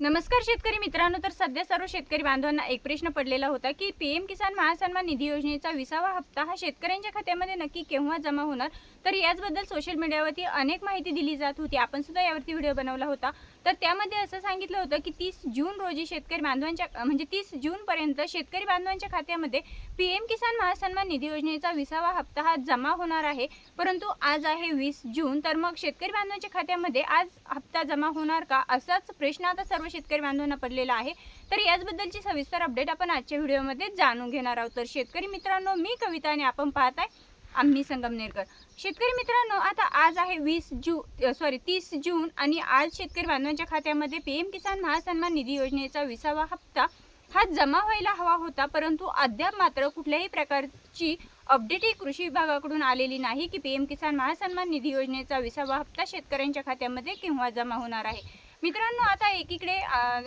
नमस्कार शेतकरी मित्रांनो तर सध्या सर्व शेतकरी बांधवांना एक प्रश्न पडलेला होता की पीएम किसान महासन्मान निधी योजनेचा विसावा हप्ता हा शेतकऱ्यांच्या खात्यामध्ये नक्की केव्हा जमा होणार? तर याचबद्दल सोशल मीडियावरती अनेक माहिती दिली जात होती. आपण सुद्धा यावरती व्हिडिओ बनवला होता. तर त्यामध्ये असं सांगितलं होतं की तीस जून रोजी शेतकरी बांधवांच्या म्हणजे तीस जूनपर्यंत शेतकरी बांधवांच्या खात्यामध्ये पीएम किसान महासन्मान निधी योजनेचा विसावा हप्ता हा जमा होणार आहे. परंतु आज आहे वीस जून तर मग शेतकरी बांधवांच्या खात्यामध्ये आज हप्ता जमा होणार का? असाच प्रश्न आता सर्व शेतकरी बांधवांना पडलेला आहे. तर याचबद्दलची सविस्तर अपडेट आपण आजच्या व्हिडिओमध्ये जाणून घेणार आहोत. तर शेतकरी मित्रांनो मी कविता आणि आपण पाहताय आम्ही संगमनेरकर शेतकरी मित्रांनो आता आज आहे वीस जू सॉरी तीस जून आणि आज शेतकरी बांधवांच्या खात्यामध्ये पी एम किसान महासन्मान निधी योजनेचा विसावा हप्ता हा जमा व्हायला हवा होता परंतु अद्याप मात्र कुठल्याही प्रकारची अपडेटही कृषी विभागाकडून आलेली नाही की पी एम किसान महासन्मान निधी योजनेचा विसावा हप्ता शेतकऱ्यांच्या खात्यामध्ये केव्हा जमा होणार आहे. मित्रांनो आता एकीकडे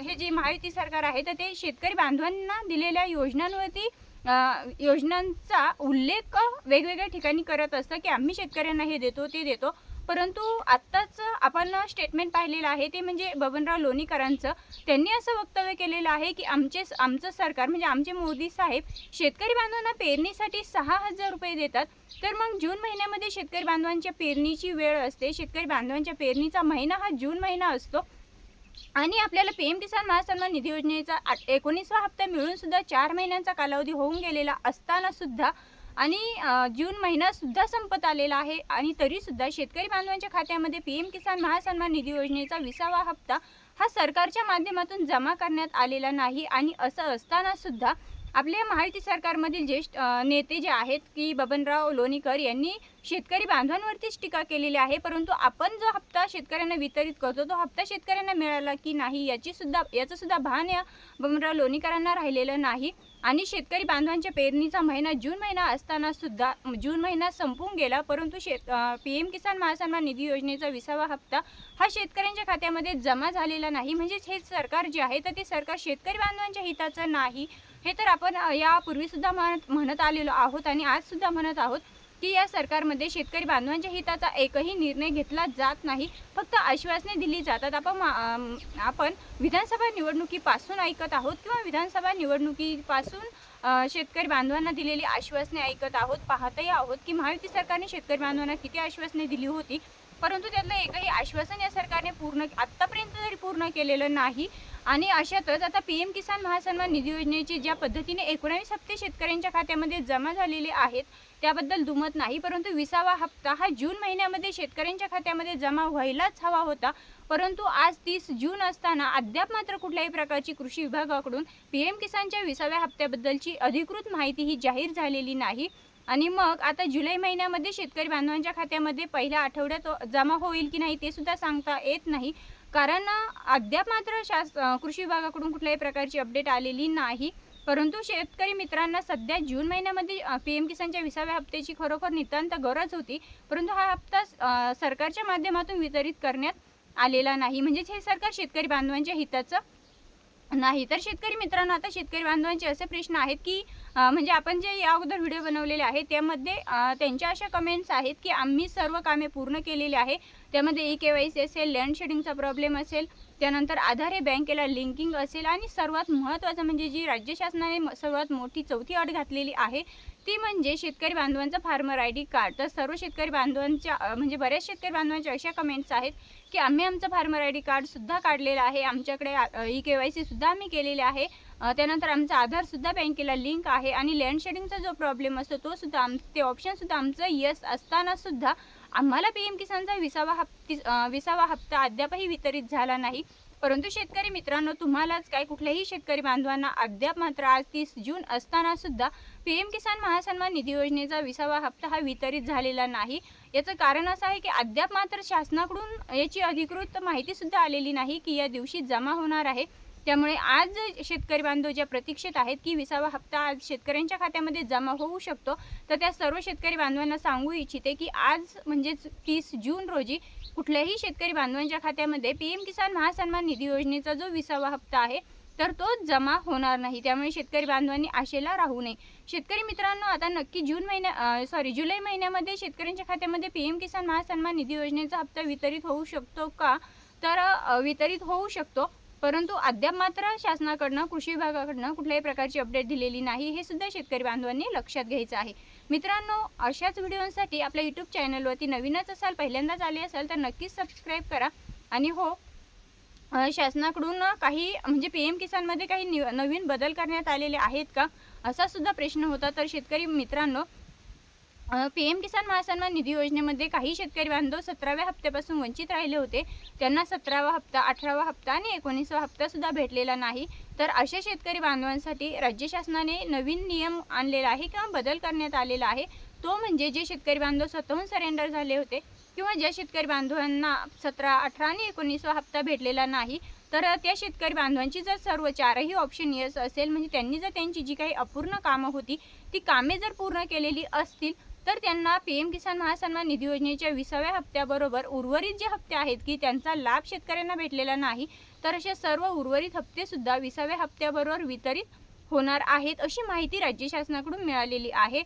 हे जे महायुती सरकार आहे तर ते शेतकरी बांधवांना दिलेल्या योजनांवरती योजनांचा उल्लेख वेगवेगळ्या ठिकाणी करत असतं की आम्ही शेतकऱ्यांना हे देतो ते देतो. परंतु आत्ताच आपण स्टेटमेंट पाहिलेलं आहे ते म्हणजे बबनराव लोणीकरांचं. त्यांनी असं वक्तव्य केलेलं आहे की आमचे आमचं सरकार म्हणजे आमचे मोदी साहेब शेतकरी बांधवांना पेरणीसाठी सहा हजार रुपये देतात. तर मग जून महिन्यामध्ये शेतकरी बांधवांच्या पेरणीची वेळ असते. शेतकरी बांधवांच्या पेरणीचा महिना हा जून महिना असतो. आणि आपल्याला पी एम किसान महासन्मान निधी योजनेचा आठ- एकोणीसवा हप्ता मिळून सुद्धा चार महिन्यांचा कालावधी होऊन गेलेला असताना सुद्धा आणि जून महिना सुद्धा संपत आलेला आहे आणि तरी सुद्धा शेतकरी बांधवांच्या खात्यामध्ये पी एम किसान महासन्मान निधी योजनेचा विसावा हप्ता हा सरकारच्या माध्यमातून जमा करण्यात आलेला नाही आणि असं असताना सुद्धा आपल्या महायुती सरकारमधील ज्येष्ठ नेते जे आहेत की बबनराव लोणीकर यांनी शेतकरी बांधवांवरतीच टीका केलेली आहे. परंतु आपण जो हप्ता शेतकऱ्यांना वितरित करतो तो हप्ता शेतकऱ्यांना मिळाला की नाही याची सुद्धा याचं सुद्धा भान या बबनराव लोणीकरांना राहिलेलं नाही. आणि शेतकरी बांधवांच्या पेरणीचा महिना जून महिना असताना सुद्धा जून महिना संपून गेला. परंतु शेत पी एम किसान महासन्मान निधी योजनेचा विसावा हप्ता हा शेतकऱ्यांच्या खात्यामध्ये जमा झालेला नाही. म्हणजेच हे सरकार जे आहे तर ते सरकार शेतकरी बांधवांच्या हिताचं नाही. हे तर आपण अ, यापूर्वी सुद्धा म्हणत म्हणत आलेलो आहोत आणि आज सुद्धा म्हणत आहोत की या सरकारमध्ये शेतकरी बांधवांच्या हिताचा एकही निर्णय घेतला जात नाही. फक्त आश्वासने दिली जातात. आपण मा- आपण विधानसभा निवडणुकीपासून ऐकत आहोत किंवा विधानसभा निवडणुकीपासून शेतकरी बांधवांना दिलेली आश्वासने ऐकत आहोत पाहतही आहोत की महायुती सरकारने शेतकरी बांधवांना किती आश्वासने दिली होती. परंतु त्यातलं एकही आश्वासन या सरकारने पूर्ण आत्तापर्यंत तरी पूर्ण केलेलं नाही. आणि अशातच आता पी एम किसान महासन्मान निधी योजनेची ज्या पद्धतीने एकोणावीस हप्ते शेतकऱ्यांच्या खात्यामध्ये जमा झालेले आहेत त्याबद्दल दुमत नाही. परंतु विसावा हप्ता हा जून महिन्यामध्ये शेतकऱ्यांच्या खात्यामध्ये जमा व्हायलाच हवा होता. परंतु आज तीस जून असताना अद्याप मात्र कुठल्याही प्रकारची कृषी विभागाकडून पी एम किसानच्या विसाव्या हप्त्याबद्दलची अधिकृत माहिती ही जाहीर झालेली नाही. आणि मग आता जुलै महिन्यामध्ये शेतकरी बांधवांच्या खात्यामध्ये पहिल्या आठवड्यात जमा होईल की नाही ते सुद्धा सांगता येत नाही. कारण अद्याप मात्र शास कृषी विभागाकडून कुठल्याही प्रकारची अपडेट आलेली नाही. परंतु शेतकरी मित्रांना सध्या जून महिन्यामध्ये पी एम किसानच्या विसाव्या हप्त्याची खरोखर नितांत गरज होती. परंतु हा हप्ता सरकारच्या माध्यमातून वितरित करण्यात आलेला नाही. म्हणजेच हे सरकार शेतकरी बांधवांच्या हिताचं नाही. तर शेतकरी मित्रांनो आता शेतकरी बांधवांचे असे प्रश्न आहेत की म्हणजे आपण जे या अगोदर व्हिडिओ बनवलेले आहे त्यामध्ये त्यांच्या अशा कमेंट्स आहेत की आम्ही सर्व कामे पूर्ण केलेली आहे. त्यामध्ये ई के वाय सी असेल लँड शेडिंगचा प्रॉब्लेम असेल त्यानंतर आधार हे बँकेला लिंकिंग असेल आणि सर्वात महत्त्वाचं म्हणजे जी राज्य शासनाने सर्वात मोठी चौथी अट घातलेली आहे ती म्हणजे शेतकरी बांधवांचं फार्मर आय डी कार्ड. तर सर्व शेतकरी बांधवांच्या म्हणजे बऱ्याच शेतकरी बांधवांच्या अशा कमेंट्स आहेत की आम्ही आमचं फार्मर आय डी कार्डसुद्धा काढलेलं आहे आमच्याकडे ई के वाय सीसुद्धा आम्ही केलेले आहे. त्यानंतर आमचा आधारसुद्धा बँकेला लिंक आहे आणि लँडशेडिंगचा जो प्रॉब्लेम असतो तो सुद्धा आम ते ऑप्शनसुद्धा आमचं यस असतानासुद्धा आम्हाला पी एम किसानचा विसावा हप्ती विसावा हप्ता अद्यापही वितरित झाला नाही. परंतु शेतकरी मित्रांनो तुम्हालाच काय कुठल्याही शेतकरी बांधवांना अद्याप मात्र आज तीस जून असताना सुद्धा पी एम किसान महासन्मान निधी योजनेचा विसावा हप्ता हा वितरित झालेला नाही. याचं कारण असं आहे की अद्याप मात्र शासनाकडून याची अधिकृत माहितीसुद्धा आलेली नाही की या दिवशी जमा होणार आहे. त्यामुळे आज शेतकरी बांधव ज्या प्रतीक्षेत आहेत की विसावा हप्ता आज शेतकऱ्यांच्या खात्यामध्ये जमा होऊ शकतो. तर त्या सर्व शेतकरी बांधवांना सांगू इच्छिते की आज म्हणजेच तीस जून रोजी कुठल्याही शेतकरी बांधवांच्या खात्यामध्ये पी एम किसान महासन्मान निधी योजनेचा जो विसावा हप्ता आहे तर तो जमा होणार नाही. त्यामुळे शेतकरी बांधवांनी आशेला राहू नये. शेतकरी मित्रांनो आता नक्की जून महिन्या सॉरी जुलै महिन्यामध्ये शेतकऱ्यांच्या खात्यामध्ये पी एम किसान महासन्मान निधी योजनेचा हप्ता वितरित होऊ शकतो का? तर वितरित होऊ शकतो. परंतु अद्याप मात्र शासनाकडनं कृषी विभागाकडनं कुठल्याही प्रकारची अपडेट दिलेली नाही हे सुद्धा शेतकरी बांधवांनी लक्षात घ्यायचं आहे. मित्रांनो अशाच व्हिडिओसाठी आपल्या यूट्यूब चॅनलवरती नवीनच असाल पहिल्यांदाच आले असाल तर नक्कीच सबस्क्राईब करा. आणि हो शासनाकडून काही म्हणजे पी एम किसानमध्ये काही नवीन बदल करण्यात आलेले आहेत का? असा सुद्धा प्रश्न होता. तर शेतकरी मित्रांनो पी एम किसान महासन्मान निधी योजनेमध्ये काही शेतकरी बांधव सतराव्या हप्त्यापासून वंचित राहिले होते. त्यांना सतरावा हप्ता अठरावा हप्ता आणि एकोणीसवा हप्ता सुद्धा भेटलेला नाही. तर अशा शेतकरी बांधवांसाठी राज्य शासनाने नवीन नियम आणलेला आहे किंवा बदल करण्यात आलेला आहे. तो म्हणजे जे शेतकरी बांधव स्वतःहून सरेंडर झाले होते किंवा ज्या शेतकरी बांधवांना सतरा अठरा आणि एकोणीसवा हप्ता भेटलेला नाही तर त्या शेतकरी बांधवांची जर सर्व चारही ऑप्शन येस असेल म्हणजे त्यांनी जर त्यांची जी काही अपूर्ण कामं होती ती कामे जर पूर्ण केलेली असतील तर त्यांना पी एम किसान महासन्मान निधी योजनेच्या विसाव्या हप्त्याबरोबर उर्वरित जे हप्ते आहेत की त्यांचा लाभ शेतकऱ्यांना भेटलेला नाही तर असे सर्व उर्वरित हप्ते सुद्धा विसाव्या हप्त्याबरोबर वितरित होणार आहेत अशी माहिती राज्य शासनाकडून मिळालेली आहे.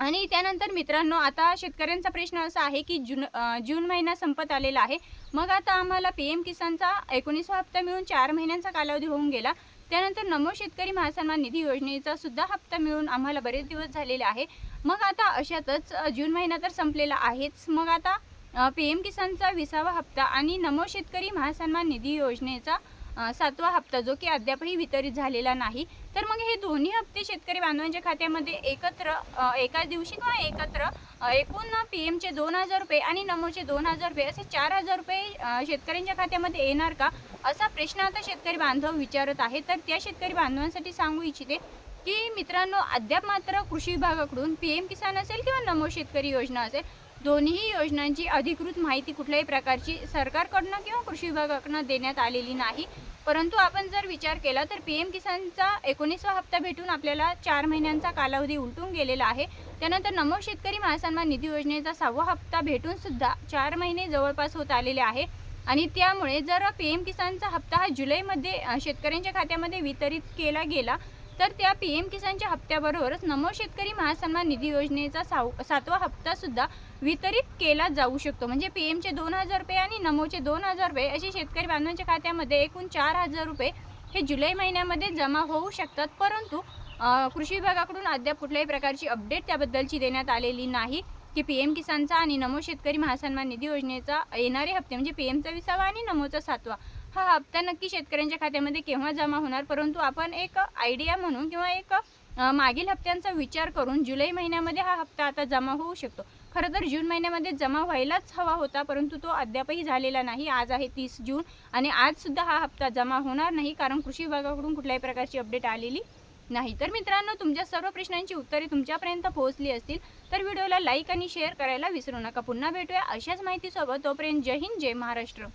आणि त्यानंतर मित्रांनो आता शेतकऱ्यांचा प्रश्न असा आहे की जून जून महिना संपत आलेला आहे. मग आता आम्हाला पी एम किसानचा एकोणीसवा हप्ता मिळून चार महिन्यांचा कालावधी होऊन गेला. त्यानंतर नमो शेतकरी महासन्मान निधी योजनेचा सुद्धा हप्ता मिळून आम्हाला बरेच दिवस झालेले आहे. मग आता अशातच जून महिना तर संपलेला आहेच. मग आता पी एम किसानचा विसावा हप्ता आणि नमो शेतकरी महासन्मान निधी योजनेचा सातवा हप्ता जो की अद्यापही वितरित झालेला नाही तर मग हे दोन्ही हप्ते शेतकरी बांधवांच्या खात्यामध्ये एकत्र एका दिवशी किंवा एकत्र एकूण पी एमचे दोन हजार रुपये आणि नमोचे दोन हजार रुपये असे चार हजार रुपये शेतकऱ्यांच्या खात्यामध्ये येणार का? असा प्रश्न आता शेतकरी बांधव विचारत आहे तर त्या शेतकरी बांधवांसाठी सांगू इच्छिते की मित्रांनो अद्याप मात्र कृषी विभागाकडून पी एम किसान असेल किंवा नमो शेतकरी योजना असेल दोन्ही योजनांची अधिकृत माहिती कुठल्याही प्रकारची सरकारकडनं किंवा कृषी विभागाकडनं देण्यात आलेली नाही. परंतु आपण जर विचार केला तर पी एम किसानचा एकोणीसवा हप्ता भेटून आपल्याला चार महिन्यांचा कालावधी उलटून गेलेला आहे. त्यानंतर नमो शेतकरी महासन्मान निधी योजनेचा सहावा हप्ता भेटून सुद्धा चार महिने जवळपास होत आलेले आहे. आणि त्यामुळे जर पी एम किसानचा हप्ता हा जुलैमध्ये शेतकऱ्यांच्या खात्यामध्ये वितरित केला गेला तर त्या पी एम किसानच्या हप्त्याबरोबरच नमो शेतकरी महासन्मान निधी योजनेचा साव सातवा हप्ता सुद्धा वितरित केला जाऊ शकतो. म्हणजे पी एमचे दोन हजार रुपये आणि नमोचे दोन हजार रुपये असे शेतकरी बांधवांच्या खात्यामध्ये एकूण चार हजार रुपये हे जुलै महिन्यामध्ये जमा होऊ शकतात. परंतु कृषी विभागाकडून अद्याप कुठल्याही प्रकारची अपडेट त्याबद्दलची देण्यात आलेली नाही की पी एम किसानचा आणि नमो शेतकरी महासन्मान निधी योजनेचा येणारे हप्ते म्हणजे पी एमचा विसावा आणि नमोचा सातवा हा हप्ता नक्की शेतकऱ्यांच्या खात्यामध्ये केव्हा जमा होणार? परंतु आपण एक आयडिया म्हणून किंवा एक मागील हप्त्यांचा विचार करून जुलै महिन्यामध्ये हा हप्ता आता जमा होऊ शकतो. खरं तर जून महिन्यामध्ये जमा व्हायलाच हवा होता परंतु तो अद्यापही झालेला नाही. आज आहे तीस जून आणि आजसुद्धा हा हप्ता जमा होणार नाही कारण कृषी विभागाकडून कुठल्याही प्रकारची अपडेट आलेली नाही. तर मित्रांनो तुमच्या सर्व प्रश्नांची उत्तरे तुमच्यापर्यंत पोहोचली असतील तर व्हिडिओला लाईक आणि शेअर करायला विसरू नका. पुन्हा भेटूया अशाच माहितीसोबत. तोपर्यंत जय हिंद जय महाराष्ट्र.